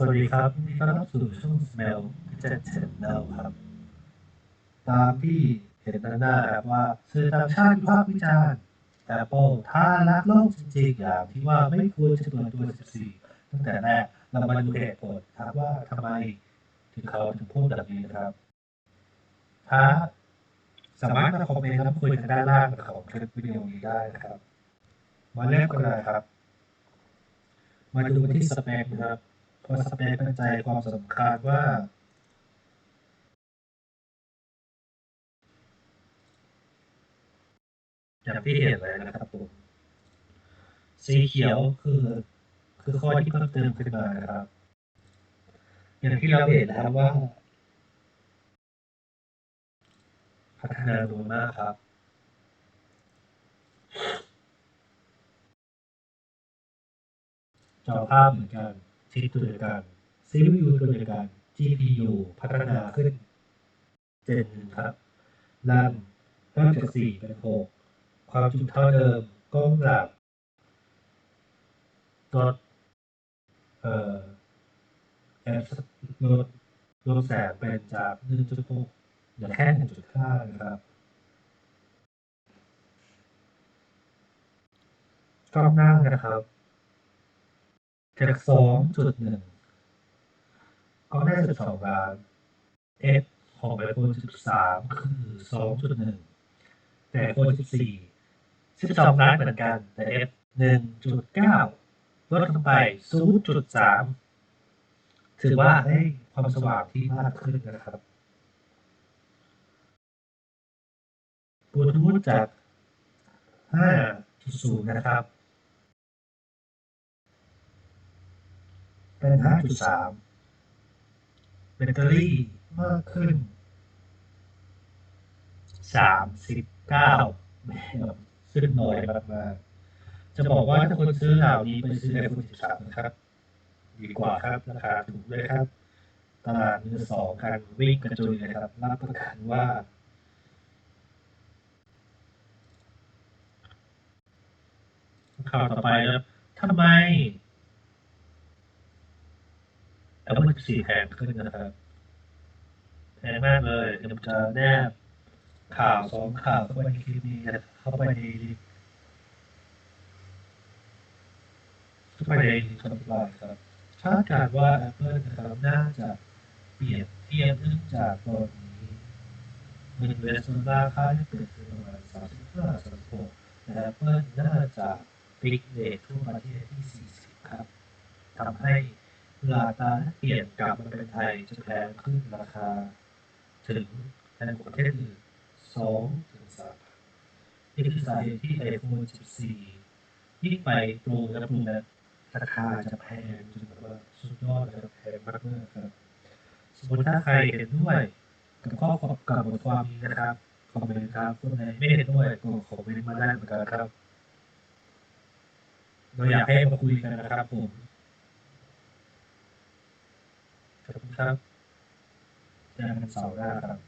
สวัสดีครับต้อนรับสู่ช่อง Smell Gadget Channel ครับ ตามที่เห็นด้านหน้าครับว่าสื่อต่างชาติวิพากษ์วิจารณ์ Apple ถ้ารักโลกจริงๆอย่างที่ว่าไม่ควรจะเปิดตัว 14 ตั้งแต่แรกเรามาดูเหตุผลครับว่าทำไมถึงเขาถึงพูดแบบนี้นะครับถ้าสามารถมาคอมเมนต์แล้วคุยกันด้านล่างของคลิปวิดีโอนี้ได้นะครับ มาเริ่มกันเลยครับ มาดูที่สเปคนะครับ เพราะสเปคเป็นใจความสำคัญว่าอย่างที่เห็นเลยนะครับผมสีเขียวคือ คือข้อที่เพิ่มเติมขึ้นมานะครับ อย่างที่เราเห็นนะครับว่า พัฒนาดีมากครับ จอภาพเหมือนกัน ชิปตัวเดียวกัน CPU ตัวเดียวกัน GPU พัฒนาขึ้นเจนหนึ่งครับ RAM เพิ่มจากสี่เป็นหกความจุเท่าเดิมกล้องหลักลดเอ่อแอปลดลดแสงเป็นจากหนึ่งจุดหกเหลือแค่หนึ่งจุดห้านะครับกล้องหน้านะครับ จากสองจุดหนึ่งก็ได้สิบสองล้าน F ของไอโฟนสิบสามคือสองจุดหนึ่งแต่ไอโฟนสิบสี่สิบสองล้านเหมือนกัน แต่ F หนึ่งจุดเก้าลดลงไปศูนย์จุดสามถือว่าได้ความสว่างที่มากขึ้นนะครับบลูทูธจาก5.0 นะครับ เป็น 5.3 แบตเตอรี่มากขึ้น 39แมปซึ่งน้อยมากๆจะบอกว่าถ้าคนซื้อเหล่านี้ไปซื้อ iPhone 13นะครับ ดีกว่าครับราคาถูกด้วยครับ ตลาดมือสองกันวิ่งกระจุยเลยครับรับประกันว่าข่าวต่อไปครับทำไม แต่ว่ามันสีแพงขึ้นนะครับแพงมากเลยเดี๋ยวผมจะแนบข่าวสองข่าวเข้าไปในคลิปนี้เข้าไปในเข้าไปในคำอธิบายครับคาดการณ์ว่า Apple นะครับน่าจะเปลี่ยนเทียบเนื่องจากตอนนี้เงินเวสต์ราคาที่เปิดขึ้นประมาณ35 36แต่ Apple น่าจะปิกเรททั่วประเทศที่ 40 ครับทำให้ ลาตาเปลี่ยนกลับมาเป็นไทยจะแพงขึ้นราคา ถึงแพงกว่าประเทศอื่น2ถึง3นี่คือสาเหตุที่ iPhone 14ยิ่งไปโปรและโปรแมราคาจะแพงจนแบบว่าสุดยอดเลยครับแพงมากๆครับ สมมติถ้าใครเห็นด้วย กับข้อความกับบทความนี้นะครับคอมเมนต์ครับคนไหนไม่เห็นด้วยก็คอมเมนต์มาได้เหมือนกันครับ เราอยากให้มาคุยกันนะครับผม ขอบคุณครับเจอกันเสาร์หน้าครับ